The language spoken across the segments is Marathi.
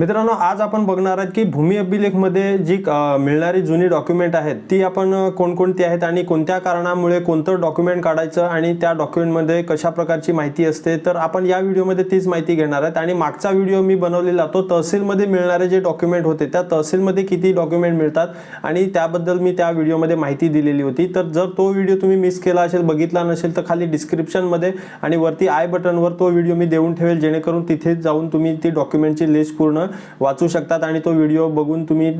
मित्रांनो आज आपण बघणार आहोत की भूमी अभिलेखमध्ये जी मिळणारी जुनी डॉक्युमेंट आहेत ती आपण कोणकोणती आहेत आणि कोणत्या कारणामुळे कोणतं डॉक्युमेंट काढायचं आणि त्या डॉक्युमेंटमध्ये कशा प्रकारची माहिती असते तर आपण या व्हिडिओमध्ये तीच माहिती घेणार आहेत. आणि मागचा व्हिडिओ मी बनवलेला तो तहसीलमध्ये मिळणारे जे डॉक्युमेंट होते त्या तहसीलमध्ये किती डॉक्युमेंट मिळतात आणि त्याबद्दल मी त्या व्हिडिओमध्ये माहिती दिलेली होती. तर जर तो व्हिडिओ तुम्ही मिस केला असेल बघितला नसेल तर खाली डिस्क्रिप्शनमध्ये आणि वरती आय बटनवर तो व्हिडिओ मी देऊन ठेवेल जेणेकरून तिथे जाऊन तुम्ही ती डॉक्युमेंटची लिस्ट पूर्ण वाचू शकतात आणि तो व्हिडिओ बघून तुम्ही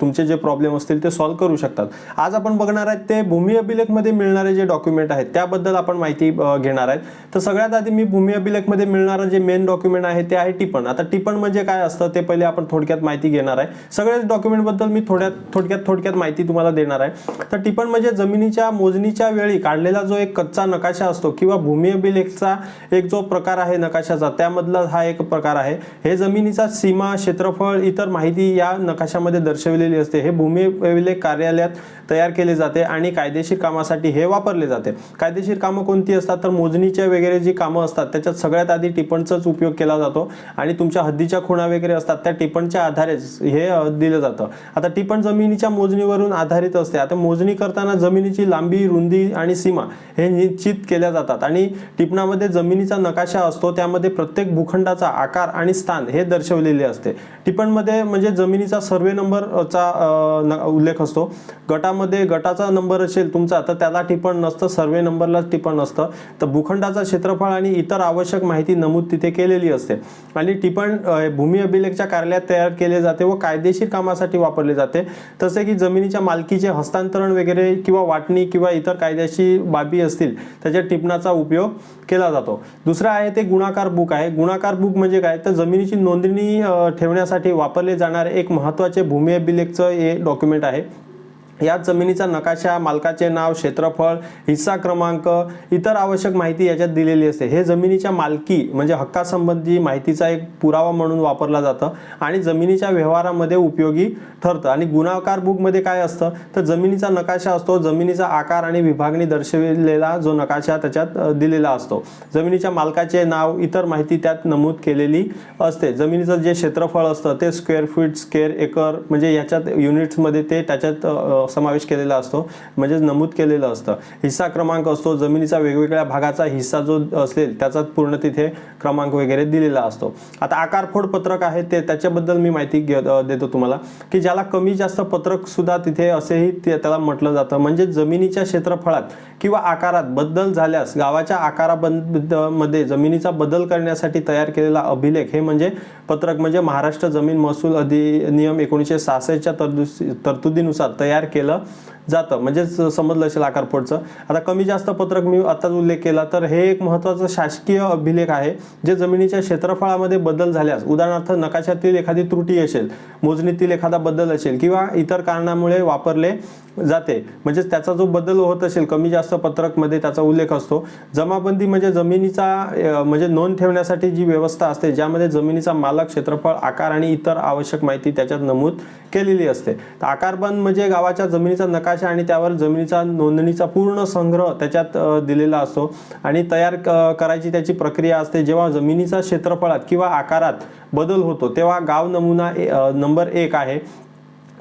तुमचे जे प्रॉब्लेम असतील ते सॉल्व्ह करू शकतात. आज आपण बघणार आहेत ते भूमी अभिलेखमध्ये मिळणारे जे डॉक्युमेंट आहेत त्याबद्दल आपण माहिती घेणार आहेत. तर सगळ्यात आधी मी भूमी अभिलेखमध्ये मिळणारं जे मेन डॉक्युमेंट आहे ते आहे टिपण. आता टिपण म्हणजे काय असतं ते पहिले आपण थोडक्यात माहिती घेणार आहे. सगळ्याच डॉक्युमेंटबद्दल मी थोड्यात थोडक्यात थोडक्यात माहिती तुम्हाला देणार आहे. तर टिपण म्हणजे जमिनीच्या मोजणीच्या वेळी काढलेला जो एक कच्चा नकाशा असतो किंवा भूमी अभिलेखचा एक जो प्रकार आहे नकाशाचा त्यामधला हा एक प्रकार आहे. हे जमिनीचा सीमा क्षेत्रफळ इतर माहिती या नकाशामध्ये दर्शविलेली असते. हे भूमी अभिलेख कार्यालयात तयार केले जाते आणि कायदेशीर कामासाठी हे वापरले जाते. कायदेशीर कामं कोणती असतात? तर मोजणीच्या वगैरे जी कामं असतात त्याच्यात सगळ्यात आधी टिपणचाच उपयोग केला जातो आणि तुमच्या हद्दीच्या खुणा वगैरे असतात त्या टिपणच्या आधारेच हे दिलं जातं. आता टिपण जमिनीच्या मोजणीवरून आधारित असते. आता मोजणी करताना जमिनीची लांबी रुंदी आणि सीमा हे निश्चित केल्या जातात आणि टिपणामध्ये जमिनीचा नकाशा असतो त्यामध्ये प्रत्येक भूखंडाचा आकार आणि स्थान हे दर्शवलेले असते. असते. टिपणमध्ये म्हणजे जमिनीचा सर्वे नंबरचा न- उल्लेख असतो. गटामध्ये गटाचा नंबर असेल तुमचा तर त्याला टिपण नसतं सर्वे नंबरलाच टिपण असतं. तर भूखंडाचा क्षेत्रफळ आणि इतर आवश्यक माहिती नमूद तिथे केलेली असते. आणि टिपण भूमी अभिलेखच्या कार्यालयात तयार केले जाते व कायदेशीर कामासाठी वापरले जाते. तसे की जमिनीच्या मालकीचे हस्तांतरण वगैरे किंवा वाटणी किंवा इतर कायद्याशी बाबी असतील त्याच्या टिपणाचा उपयोग केला जातो. दुसरं आहे ते गुणाकार बुक आहे. गुणाकार बुक म्हणजे काय? तर जमिनीची नोंदणी ठेवण्यासाठी करण्यासाठी वापरले जाणारे एक महत्त्वाचे भूमी अभिलेखचं हे डॉक्युमेंट आहे. यात जमिनीचा नकाशा मालकाचे नाव क्षेत्रफळ हिस्सा क्रमांक इतर आवश्यक माहिती याच्यात दिलेली असते. हे जमिनीच्या मालकी म्हणजे हक्कासंबंधी माहितीचा एक पुरावा म्हणून वापरला जातं आणि जमिनीच्या व्यवहारामध्ये उपयोगी ठरतं. आणि गुणाकार बुकमध्ये काय असतं? तर जमिनीचा नकाशा असतो जमिनीचा आकार आणि विभागणी दर्शविलेला जो नकाशा त्याच्यात दिलेला असतो. जमिनीच्या मालकाचे नाव इतर माहिती त्यात नमूद केलेली असते. जमिनीचं जे क्षेत्रफळ असतं ते स्क्वेअर फीट स्क्वेअर एकर म्हणजे याच्यात युनिट्समध्ये ते त्याच्यात समावेश केलेला असतो म्हणजेच नमूद केलेलं असतं. हिस्सा क्रमांक असतो जमिनीचा वेगवेगळ्या भागाचा हिस्सा जो असेल त्याचा पूर्ण तिथे क्रमांक वगैरे दिलेला असतो. आता आकारफोड पत्रक आहे ते त्याच्याबद्दल मी माहिती घे देतो तुम्हाला की ज्याला कमी जास्त पत्रक सुद्धा तिथे असेही ते त्याला म्हटलं जातं. म्हणजे जमिनीच्या क्षेत्रफळात किंवा आकारात बदल झाल्यास गावाच्या आकारामध्ये मध्ये जमिनीचा बदल करण्यासाठी तयार केलेला अभिलेख हे म्हणजे पत्रक म्हणजे महाराष्ट्र जमीन महसूल अधिनियम एकोणीसशे सहासष्टच्या तरतु तरतुदीनुसार तयार केलं hello जातं. म्हणजेच समजलं असेल आकारपोटचं. आता कमी जास्त पत्रक मी आताच उल्लेख केला तर हे एक महत्त्वाचं शासकीय अभिलेख आहे जे जमिनीच्या क्षेत्रफळामध्ये बदल झाल्यास उदाहरणार्थ नकाशातील एखादी त्रुटी असेल मोजणीतील एखादा बदल असेल किंवा इतर कारणामुळे वापरले जाते. म्हणजेच त्याचा जो बदल होत असेल कमी जास्त पत्रकमध्ये त्याचा उल्लेख असतो. जमाबंदी म्हणजे जमिनीचा म्हणजे नोंद ठेवण्यासाठी जी व्यवस्था असते ज्यामध्ये जमिनीचा मालक क्षेत्रफळ आकार आणि इतर आवश्यक माहिती त्याच्यात नमूद केलेली असते. तर आकारबंद म्हणजे गावाच्या जमिनीचा नकाशा आणि त्यावर जमिनीचा नोंदणीचा पूर्ण संग्रह त्याच्यात दिलेला असतो. आणि तयार करायची त्याची प्रक्रिया असते जेव्हा जमिनीचा क्षेत्रफळात किंवा आकारात बदल होतो तेव्हा गाव नमुना नंबर एक आहे.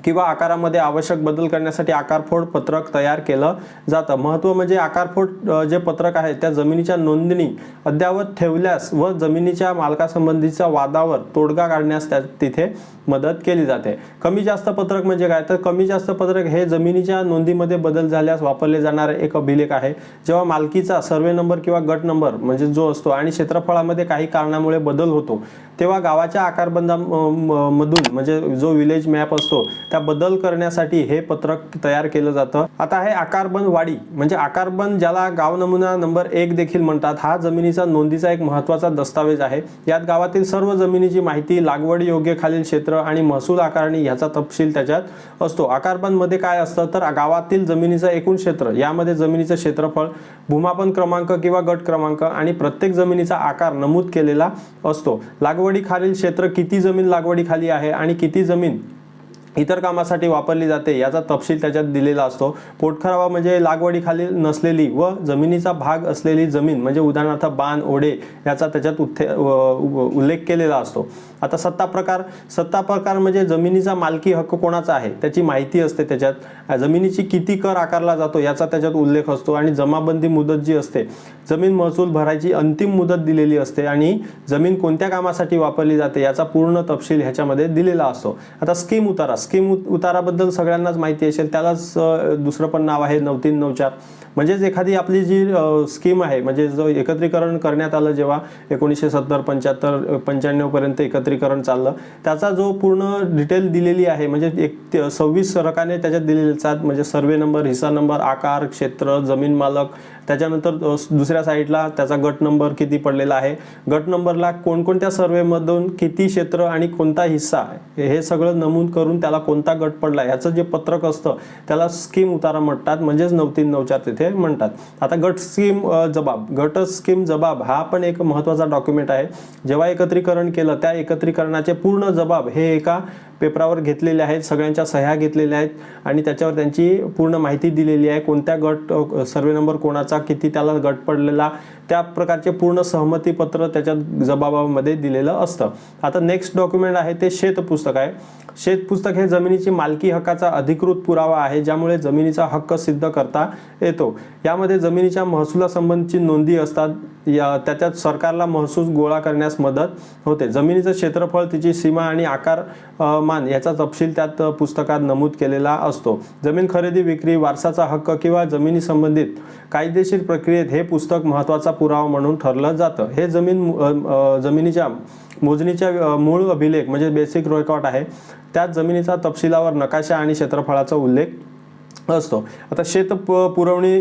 किंवा आकारामध्ये आवश्यक बदल करण्यासाठी आकारफोड पत्रक तयार केलं जातं. महत्त्व म्हणजे आकारफोड जे पत्रक आहे त्या जमिनीच्या नोंदणी अद्यावत ठेवल्यास व जमिनीच्या मालकासंबंधीच्या वादावर तोडगा काढण्यास त्या तिथे मदत केली जाते. कमी जास्त पत्रक म्हणजे काय? तर कमी जास्त पत्रक हे जमिनीच्या नोंदीमध्ये बदल झाल्यास वापरले जाणारे एक अभिलेख आहे. जेव्हा मालकीचा सर्वे नंबर किंवा गट नंबर म्हणजे जो असतो आणि क्षेत्रफळामध्ये काही कारणामुळे बदल होतो तेव्हा गावाच्या आकारबंदा म- म- मधून म्हणजे जो विलेज मॅप असतो त्या बदल करण्यासाठी हे पत्रक तयार केलं जातं. आता आहे आकारबंद वाडी म्हणजे आकारबंद ज्याला गाव नमुना नंबर एक देखील म्हणतात हा जमिनीचा नोंदीचा एक महत्त्वाचा दस्तावेज आहे. यात गावातील सर्व जमिनीची माहिती लागवड योग्य खालील क्षेत्र आणि महसूल आकारणी ह्याचा तपशील त्याच्यात असतो. आकारबनमध्ये काय असतं? तर गावातील जमिनीचं एकूण क्षेत्र यामध्ये जमिनीचं क्षेत्रफळ भूमापन क्रमांक किंवा गट क्रमांक आणि प्रत्येक जमिनीचा आकार नमूद केलेला असतो. लागवडीखालील क्षेत्र किती जमीन लागवडीखाली आहे आणि किती जमीन इतर कामासाठी वापरली जाते याचा तपशील त्याच्यात दिलेला असतो. पोटखराबा म्हणजे लागवडीखाली नसलेली व जमिनीचा भाग असलेली जमीन म्हणजे उदाहरणार्थ बाण ओढे याचा त्याच्यात उत्थे उल्लेख केलेला असतो. आता सत्ता प्रकार सत्ता प्रकार म्हणजे जमिनीचा मालकी हक्क कोणाचा आहे? त्याची माहिती असते त्याच्यात. जमिनीची किती कर आकारला जातो याचा त्याच्यात उल्लेख असतो आणि जमाबंदी मुदत जी असते जमीन महसूल भरायची अंतिम मुदत दिलेली असते आणि जमीन कोणत्या कामासाठी वापरली जाते याचा पूर्ण तपशील ह्याच्यामध्ये दिलेला असतो. आता स्कीम उतारा स्कीम उताराबद्दल सगळ्यांनाच माहिती असेल त्यालाच दुसरं पण नाव आहे नऊ तीन नऊ चार म्हणजेच एखादी आपली जी स्कीम आहे म्हणजे जो एकत्रीकरण करण्यात आलं जेव्हा एकोणीसशे सत्तर पंच्याहत्तर पंच्याण्णवपर्यंत एकत्रीकरण चाललं त्याचा जो पूर्ण डिटेल दिलेली आहे म्हणजे एक ते- सव्वीस रकाने त्याच्यात दिलेले असतात म्हणजे सर्वे नंबर हिस्सा नंबर आकार क्षेत्र जमीन मालक त्याच्यानंतर दुसऱ्या साईडला त्याचा गट नंबर किती पडलेला आहे? गट नंबरला कोणकोणत्या सर्वेमधून किती क्षेत्र आणि कोणता हिस्सा हे सगळं नमूद करून त्याला कोणता गट पडला? याचं जे पत्रक असतं त्याला स्कीम उतारा म्हणतात म्हणजेच नऊ तीन नऊ चार तिथे म्हणतात. आता गट स्कीम जबाब. गट स्कीम जबाब हा पण एक महत्त्वाचा डॉक्युमेंट आहे. जेव्हा एकत्रीकरण केलं त्या एकत्रीकरणाचे पूर्ण जबाब हे एका पेपरावर घेतलेले आहेत सगळ्यांच्या सह्या घेतलेल्या आहेत आणि त्याच्यावर त्यांची पूर्ण माहिती दिलेली आहे कोणत्या गट सर्वे नंबर कोणाचा किती त्याला गट पडलेला त्या प्रकारचे पूर्ण सहमतीपत्र त्याच्यात जबाबामध्ये दिलेलं असतं. आता नेक्स्ट डॉक्युमेंट आहे ते शेत पुस्तक आहे. शेत पुस्तक हे जमिनीची मालकी हक्काचा अधिकृत पुरावा आहे ज्यामुळे जमिनीचा हक्क सिद्ध करता येतो. यामध्ये जमिनीच्या महसुलासंबंधीची नोंदी असतात. या त्याच्यात सरकारला महसूल गोळा करण्यास मदत होते. जमिनीचं क्षेत्रफळ तिची सीमा आणि आकार मान याचा तपशील त्यात पुस्तकात नमूद केलेला असतो. जमीन खरेदी विक्री वारसाचा हक्क किंवा जमिनी संबंधित कायदेशीर प्रक्रियेत हे पुस्तक महत्त्वाचा पुरावा म्हणून ठरलं जातं. हे जमीन जमिनीच्या मोजणीच्या मूळ अभिलेख म्हणजे बेसिक रेकॉर्ड आहे. त्यात जमिनीचा तपशिलावर नकाशा आणि क्षेत्रफळाचा उल्लेख असतो. आता शेत पुरवणी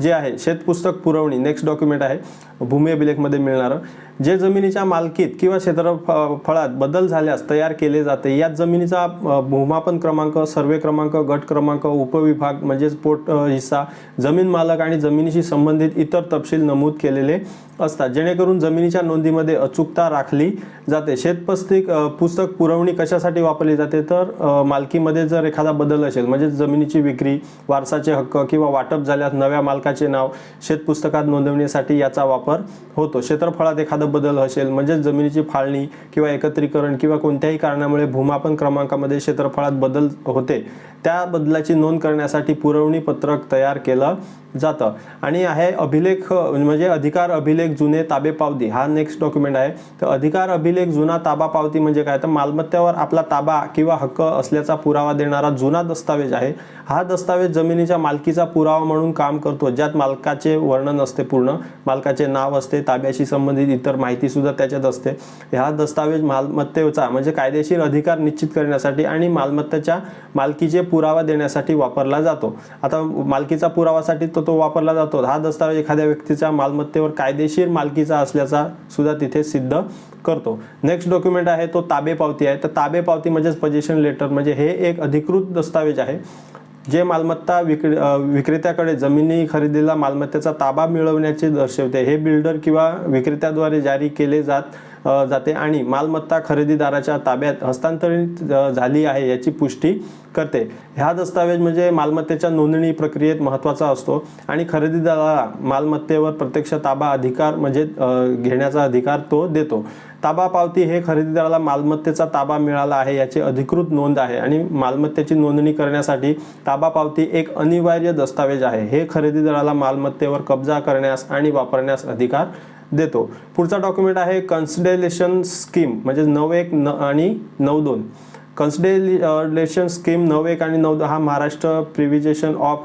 जे आहे शेत पुस्तक पुरवणी नेक्स्ट डॉक्युमेंट आहे. भूमी अभिलेखमध्ये मिळणारं. जे जमिनीच्या मालकीत किंवा क्षेत्रफळात बदल झाल्यास तयार केले जाते यात जमिनीचा भूमापन क्रमांक सर्वे क्रमांक गट क्रमांक उपविभाग म्हणजेच पोट हिस्सा जमीन मालक आणि जमिनीशी संबंधित इतर तपशील नमूद केलेले असतात. जेणेकरून जमिनीच्या नोंदीमध्ये अचूकता राखली जाते. शेतपस्तिक पुस्तक पुरवणी कशासाठी वापरली जाते? तर मालकीमध्ये जर एखादा बदल असेल म्हणजे जमिनीची विक्री वारसाचे हक्क किंवा वाटप झाल्यास नव्या मालकाचे नाव शेतपुस्तकात नोंदवण्यासाठी याचा वापर होतो. क्षेत्रफळात एखादा बदल असेल म्हणजेच जमिनीची फाळणी किंवा एकत्रीकरण किंवा कोणत्याही कारणामुळे भूमापन क्रमांकामध्ये क्षेत्रफळात बदल होते. त्या बदलाची नोंद करण्यासाठी पुरवणी पत्रक तयार केलं जातं. आणि आहे अभिलेख म्हणजे अधिकार अभिलेख जुने ताबे पावती. हा नेक्स्ट डॉक्युमेंट आहे. तर अधिकार अभिलेख जुना ताबा पावती म्हणजे काय? तर मालमत्तेवर आपला ताबा किंवा हक्क असल्याचा पुरावा देणारा जुना दस्तावेज आहे. हा दस्तावेज जमिनीच्या मालकीचा पुरावा म्हणून काम करतो ज्यात मालकाचे वर्णन असते पूर्ण. मालकाचे नाव असते ताब्याशी संबंधित इतर माहितीसुद्धा त्याच्यात असते. हा दस्तावेज मालमत्तेचा म्हणजे कायदेशीर अधिकार निश्चित करण्यासाठी आणि मालमत्तेच्या मालकीचे पुरावा देण्यासाठी वापरला जातो. आता मालकीचा पुरावासाठी तो तो वापरला जातो. हा दस्तावेज एखाद्या व्यक्तीच्या मालमत्तेवर कायदेशीर मालकीचा असल्याचा सुद्धा तिथे सिद्ध करतो. नेक्स्ट डॉक्युमेंट आहे तो ताबे पावती आहे. तर ताबे पावती म्हणजेच पजेशन लेटर म्हणजे हे एक अधिकृत दस्तावेज आहे. जे मालमत्ता विक्रे विक्रेत्याकडे जमिनी खरेदीला मालमत्तेचा ताबा मिळवण्याचे दर्शवते हे बिल्डर किंवा विक्रेत्याद्वारे जारी केले जात जाते आणि मालमत्ता खरेदीदाराच्या ताब्यात हस्तांतरित झाली आहे याची पुष्टी करते. ह्या दस्तावेज म्हणजे मालमत्तेच्या नोंदणी प्रक्रियेत महत्त्वाचा असतो आणि खरेदीदाराला मालमत्तेवर प्रत्यक्ष ताबा अधिकार म्हणजे घेण्याचा अधिकार तो देतो. ताबा पावती हे खरेदीदाराला मालमत्तेचा ताबा मिळाला आहे याची अधिकृत नोंद आहे आणि मालमत्तेची नोंदणी करण्यासाठी ताबा पावती एक अनिवार्य दस्तावेज आहे. हे खरेदीदाराला मालमत्तेवर कब्जा करण्यास आणि वापरण्यास अधिकार देतो. पुढचा डॉक्युमेंट आहे कन्सिडेलेशन स्कीम म्हणजे नऊ एक न आणि नऊ दोन. कन्सिडरेशन स्कीम नऊ एक आणि नऊ हा Maharashtra prevention of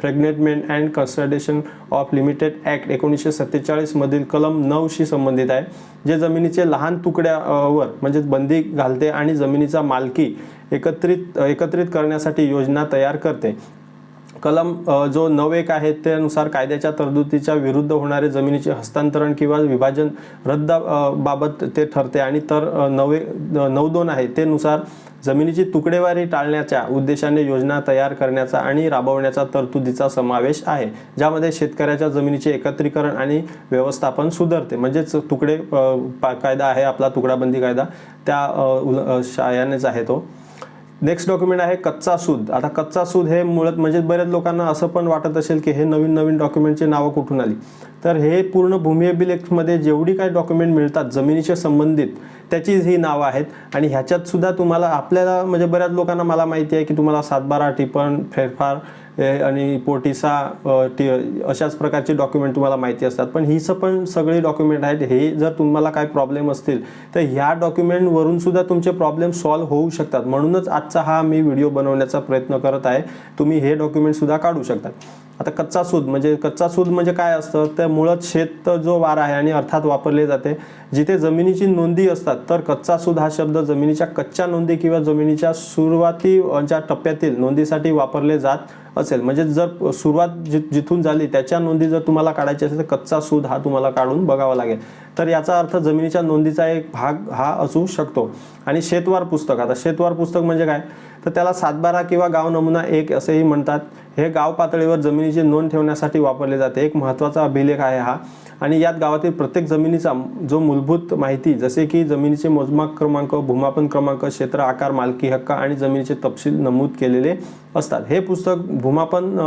fragmentation and consolidation of limited act एकोणीसशे सत्तेचाळीसमधील कलम नऊशी संबंधित आहे. जे जमिनीचे लहान तुकड्यावर uh, म्हणजे बंदी घालते आणि जमिनीचा मालकी एकत्रित एकत्रित करण्यासाठी योजना तयार करते. कलम जो नऊ एक आहे त्यानुसार कायद्याच्या तरतुदीच्या विरुद्ध होणारे जमिनीचे हस्तांतरण किंवा विभाजन रद्द बाबत ते ठरते. आणि तर नवे नऊ दोन आहे तेनुसार जमिनीची तुकडेवारी टाळण्याच्या उद्देशाने योजना तयार करण्याचा आणि राबवण्याचा तरतुदीचा समावेश आहे ज्यामध्ये शेतकऱ्याच्या जमिनीचे एकत्रीकरण आणि व्यवस्थापन सुधारते. म्हणजेच तुकडे पा- कायदा आहे आपला तुकडाबंदी कायदा. त्या शायानेच यानेच आहे तो. नेक्स्ट डॉक्युमेंट आहे कच्चा सूद. आता कच्चा सूद हे मुळात म्हणजे बऱ्याच लोकांना असं पण वाटत असेल की हे नवीन नवीन डॉक्युमेंटची नावं कुठून आली? तर हे पूर्ण भूमी अभिलेखमध्ये जेवढी काही डॉक्युमेंट मिळतात जमिनीच्या संबंधित त्याचीच ही नावं आहेत. आणि ह्याच्यात सुद्धा तुम्हाला आपल्याला म्हणजे बऱ्याच लोकांना मला माहिती आहे की तुम्हाला सातबारा टिपण फेरफार आणि पोटिसा टी अशाच प्रकारचे डॉक्युमेंट तुम्हाला माहिती असतात. पण ही पण सगळे डॉक्युमेंट आहेत. हे जर तुम्हाला काय प्रॉब्लेम असतील तर ह्या डॉक्युमेंटवरून सुद्धा तुमचे प्रॉब्लेम सॉल्व्ह होऊ शकतात. म्हणूनच आजचा हा मी व्हिडिओ बनवण्याचा प्रयत्न करत आहे. तुम्ही हे डॉक्युमेंटसुद्धा काढू शकतात. आता कच्चा सूद म्हणजे कच्चा सूद म्हणजे काय असतं? तर मुळात शेत जो वार आहे आणि अर्थात वापरले जाते जिथे जमिनीची नोंदी असतात तर कच्चा सूद हा शब्द जमिनीच्या कच्च्या नोंदी किंवा जमिनीच्या सुरुवातीच्या टप्प्यातील नोंदीसाठी वापरले जात असेल. म्हणजे जर सुरुवात जि जिथून झाली त्याच्या नोंदी जर तुम्हाला काढायची असेल तर कच्चा सूद हा तुम्हाला काढून बघावा लागेल. तर याचा अर्थ जमिनीच्या नोंदीचा एक भाग हा असू शकतो. आणि शेतवार पुस्तक आता शेतवार पुस्तक म्हणजे काय? तर त्याला सातबारा किंवा गाव नमुना एक असेही म्हणतात. हे गाव पातळीवर जमिनीची नोंद ठेवण्यासाठी वापरले जाते. एक महत्त्वाचा अभिलेख आहे हा. आणि यात गावातील प्रत्येक जमिनीचा जो मूलभूत माहिती जसे की जमिनीचे मोजमाप क्रमांक भूमापन क्रमांक क्षेत्र आकार मालकी हक्क आणि जमिनीचे तपशील नमूद केलेले असतात. हे पुस्तक भूमापन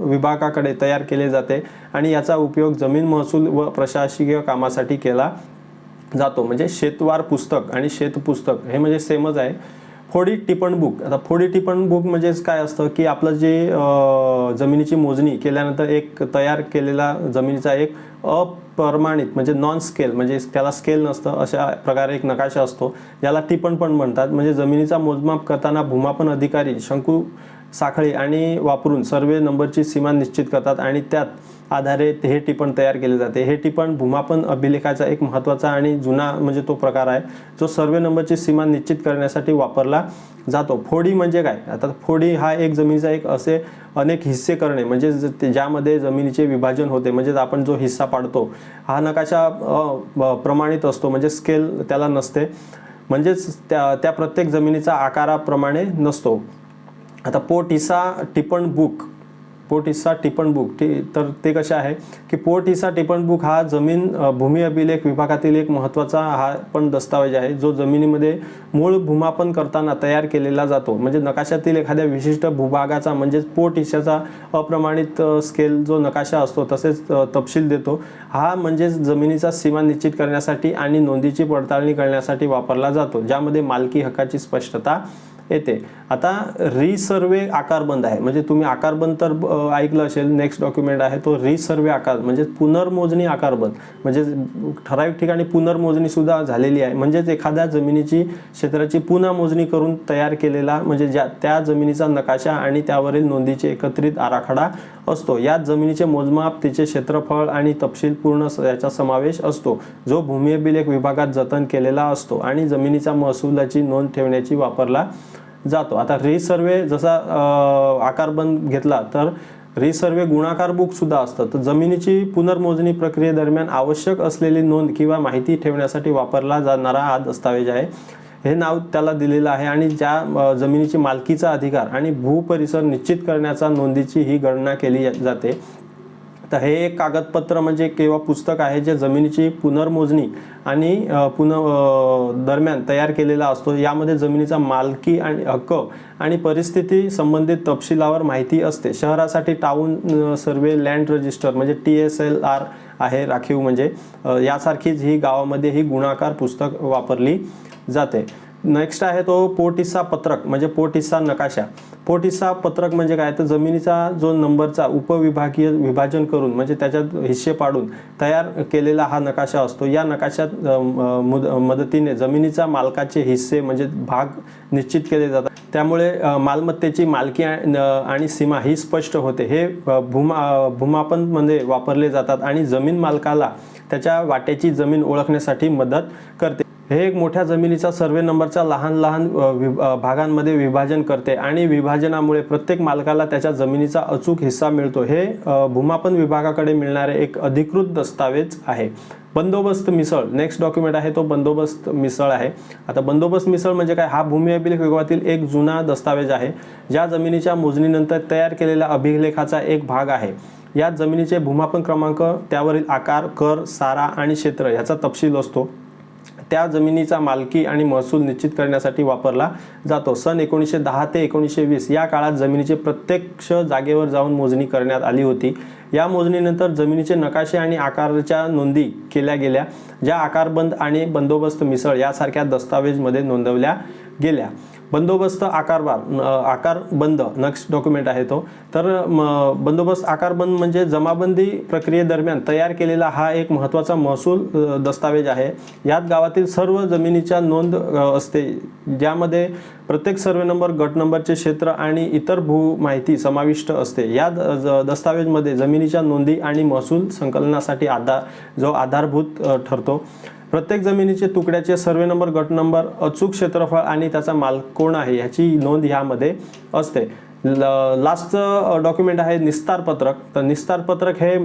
विभागाकडे तयार केले जाते आणि याचा उपयोग जमीन महसूल व प्रशासकीय कामासाठी केला जातो. म्हणजे शेतवार पुस्तक आणि शेतपुस्तक हे म्हणजे सेमच आहे. फोडी टिपण बुक. आता फोडी टिपण बुक म्हणजेच काय असतं की आपलं जे जमिनीची मोजणी केल्यानंतर एक तयार केलेला जमिनीचा एक अप्रमाणित म्हणजे नॉन स्केल म्हणजे त्याला स्केल नसतं अशा प्रकारे एक नकाशा असतो. ज्याला टिपण पण म्हणतात. म्हणजे जमिनीचा मोजमाप करताना भूमापन अधिकारी शंकू साखळी आणि वापरून सर्वे नंबरची सीमा निश्चित करतात आणि त्यात आधारे हे टिपण तयार केले जाते. हे टिपण भूमापन अभिलेखाचा एक महत्त्वाचा आणि जुना म्हणजे तो प्रकार आहे. जो सर्वे नंबरची सीमा निश्चित करण्यासाठी वापरला जातो. फोडी म्हणजे काय? आता फोडी हा एक जमिनीचा एक असे अनेक हिस्से करणे. म्हणजे ज- ते- ज्यामध्ये जमिनीचे विभाजन होते. म्हणजेच आपण जो हिस्सा पाडतो हा नकाशा प्रमाणित असतो. म्हणजे स्केल त्याला नसते. म्हणजेच त्या त्या प्रत्येक जमिनीचा आकाराप्रमाणे नसतो. आता पोट टिपण बुक पोट टिपण बुक टी तर ते कसे आहे की पोट टिपण बुक हा जमीन भूमी अभिलेख विभागातील एक महत्त्वाचा हा पण दस्तावेज आहे. जो जमिनीमध्ये मूळ भूमापन करताना तयार केलेला जातो. म्हणजे नकाशातील एखाद्या विशिष्ट भूभागाचा म्हणजेच पोटिशाचा अप्रमाणित स्केल जो नकाशा असतो तसेच तपशील देतो. हा म्हणजेच जमिनीचा सीमा निश्चित करण्यासाठी आणि नोंदीची पडताळणी करण्यासाठी वापरला जातो ज्यामध्ये मालकी हक्काची स्पष्टता येते. आता रिसर्वे आकारबंद आहे. म्हणजे तुम्ही आकारबंद तर ऐकलं असेल नेक्स्ट डॉक्युमेंट आहे तो रिसर्वे आकार. म्हणजे पुनर्मोजणी आकारबंद म्हणजे ठराविक ठिकाणी पुनर्मोजणी सुद्धा झालेली आहे. म्हणजेच एखाद्या जमिनीची क्षेत्राची पुन्हा मोजणी करून तयार केलेला म्हणजे ज्या त्या जमिनीचा नकाशा आणि त्यावरील नोंदीचे एकत्रित आराखडा असतो. यात जमिनीचे मोजमाप तिचे क्षेत्रफळ आणि तपशील पूर्ण स- याचा समावेश असतो. जो भूमी अभिलेख विभागात जतन केलेला असतो आणि जमिनीचा महसुलाची नोंद ठेवण्याची वापरला जातो. आता रिसर्वे जसा आकारबंद घेतला तर रिसर्वे गुणाकार बुक सुद्धा असतं. तर जमिनीची पुनर्मोजणी प्रक्रियेदरम्यान आवश्यक असलेली नोंद किंवा माहिती ठेवण्यासाठी वापरला जाणारा हा दस्तावेज आहे. हे नाव त्याला दिलेलं आहे आणि ज्या जमिनीची मालकीचा अधिकार आणि भूपरिसर निश्चित करण्याचा नोंदीची ही गणना केली जाते. तर हे एक कागदपत्र म्हणजे किंवा पुस्तक आहे जे जमिनीची पुनर्मोजणी आणि पुन दरम्यान तयार केलेला असतो. यामध्ये जमिनीचा मालकी आणि हक्क आणि परिस्थिती संबंधित तपशिलावर माहिती असते. शहरासाठी टाऊन सर्वे लँड रजिस्टर म्हणजे टी एस एल आर आहे राखीव म्हणजे यासारखीच ही गावामध्ये ही गुणाकार पुस्तक वापरली जाते. नेक्स्ट आहे तो पोटिस्सा पत्रक म्हणजे पोटिस्सा नकाशा. पोटिस्सा पत्रक म्हणजे काय? तर जमिनीचा जो नंबरचा उपविभागीय विभाजन करून म्हणजे त्याच्यात हिस्से पाडून तयार केलेला हा नकाशा असतो. या नकाशात मदतीने जमिनीचा मालकाचे हिस्से म्हणजे भाग निश्चित केले जातात. त्यामुळे मालमत्तेची मालकी न- आणि सीमा ही स्पष्ट होते. हे भूमा भूमापनमध्ये वापरले जातात आणि जमीन मालकाला त्याच्या वाट्याची जमीन ओळखण्यासाठी मदत करते. हे एक मोठ्या जमिनीचा सर्वे नंबरच्या लहान लहान वि- भागांमध्ये विभाजन करते आणि विभाजनामुळे प्रत्येक मालकाला त्याच्या जमिनीचा अचूक हिस्सा मिळतो. हे भूमापन विभागाकडे मिळणारे एक अधिकृत दस्तावेज आहे. बंदोबस्त मिसळ नेक्स्ट डॉक्युमेंट आहे तो बंदोबस्त मिसळ आहे. आता बंदोबस्त मिसळ म्हणजे काय? हा भूमी अभिलेख विभागातील एक जुना दस्तावेज आहे. ज्या जमिनीच्या मोजणीनंतर तयार केलेल्या अभिलेखाचा एक भाग आहे. यात जमिनीचे भूमापन क्रमांक त्यावरील आकार कर सारा आणि क्षेत्र याचा तपशील असतो. त्या जमिनीचा मालकी आणि महसूल निश्चित करण्यासाठी वापरला जातो. सन एकोणीसशे दहा ते एकोणीसशे वीस या काळात जमिनीची प्रत्यक्ष जागेवर जाऊन मोजणी करण्यात आली होती. या मोजणीनंतर जमिनीचे नकाशे आणि आकारच्या नोंदी केल्या गेल्या ज्या आकारबंद आणि बंदोबस्त मिसळ यासारख्या दस्तावेजमध्ये नोंदवल्या गेल्या. बंदोबस्त आकारबार न- आकारबंद नेक्स्ट डॉक्युमेंट आहे तो. तर म, बंदोबस्त आकारबंद म्हणजे जमाबंदी प्रक्रियेदरम्यान तयार केलेला हा एक महत्त्वाचा महसूल दस्तावेज आहे. यात गावातील सर्व जमिनीच्या नोंद असते ज्यामध्ये प्रत्येक सर्वे नंबर गट नंबरचे क्षेत्र आणि इतर भू माहिती समाविष्ट असते. या द- ज- दस्तावेजमध्ये जमिनीच्या नोंदी आणि महसूल संकलनासाठी आधार जो आधारभूत ठरतो. प्रत्येक जमिनीचे तुकड्याचे सर्वे नंबर गट नंबर अचूक क्षेत्रफळ आणि त्याचा माल कोण आहे ह्याची नोंद ह्यामध्ये असते. लास्टचं डॉक्युमेंट आहे निस्तार पत्रक. तर निस्तार पत्रक हे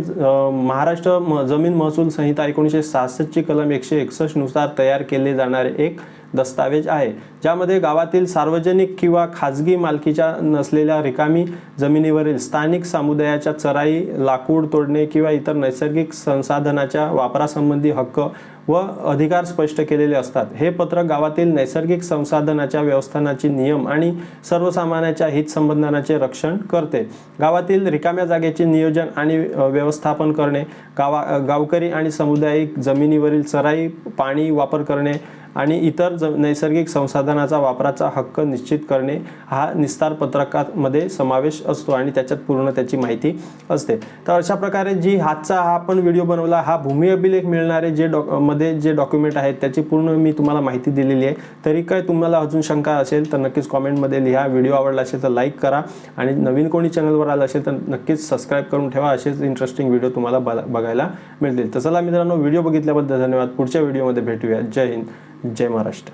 महाराष्ट्र म- जमीन महसूल संहिता एकोणीसशे सहासष्टची कलम एकशे एकसष्टनुसार तयार केले जाणारे एक दस्तावेज आहे. ज्यामध्ये गावातील सार्वजनिक किंवा खाजगी मालकीच्या नसलेल्या रिकामी जमिनीवरील स्थानिक समुदायाच्या चराई लाकूड तोडणे किंवा इतर नैसर्गिक संसाधनाच्या वापरासंबंधी हक्क व अधिकार स्पष्ट केलेले असतात. हे पत्रक गावातील नैसर्गिक संसाधनाच्या व्यवस्थानाचे नियम आणि सर्वसामान्याच्या हितसंबंधनाचे रक्षण करते. गावातील रिकाम्या जागेचे नियोजन आणि व्यवस्थापन करणे गावा गावकरी आणि सामुदायिक जमिनीवरील चराई पाणी वापर करणे आणि इतर ज नैसर्गिक संसाधनाचा वापराचा हक्क निश्चित करणे हा निस्तार पत्रकामध्ये समावेश असतो आणि त्याच्यात पूर्ण त्याची माहिती असते. तर अशा प्रकारे जी हातचा हा आपण व्हिडिओ बनवला हा भूमी अभिलेख मिळणारे जे डॉ मध्ये जे डॉक्युमेंट आहेत त्याची पूर्ण मी तुम्हाला माहिती दिलेली आहे. तरी काय तुम्हाला अजून शंका असेल तर नक्कीच कॉमेंटमध्ये लिहा. व्हिडिओ आवडला असेल तर लाईक करा आणि नवीन कोणी चॅनलवर आलं असेल तर नक्कीच सबस्क्राईब करून ठेवा. असेच इंटरेस्टिंग व्हिडिओ तुम्हाला बघायला मिळतील. तर चला मित्रांनो व्हिडिओ बघितल्याबद्दल धन्यवाद. पुढच्या व्हिडिओमध्ये भेटूया. जय हिंद. जय महाराष्ट्र.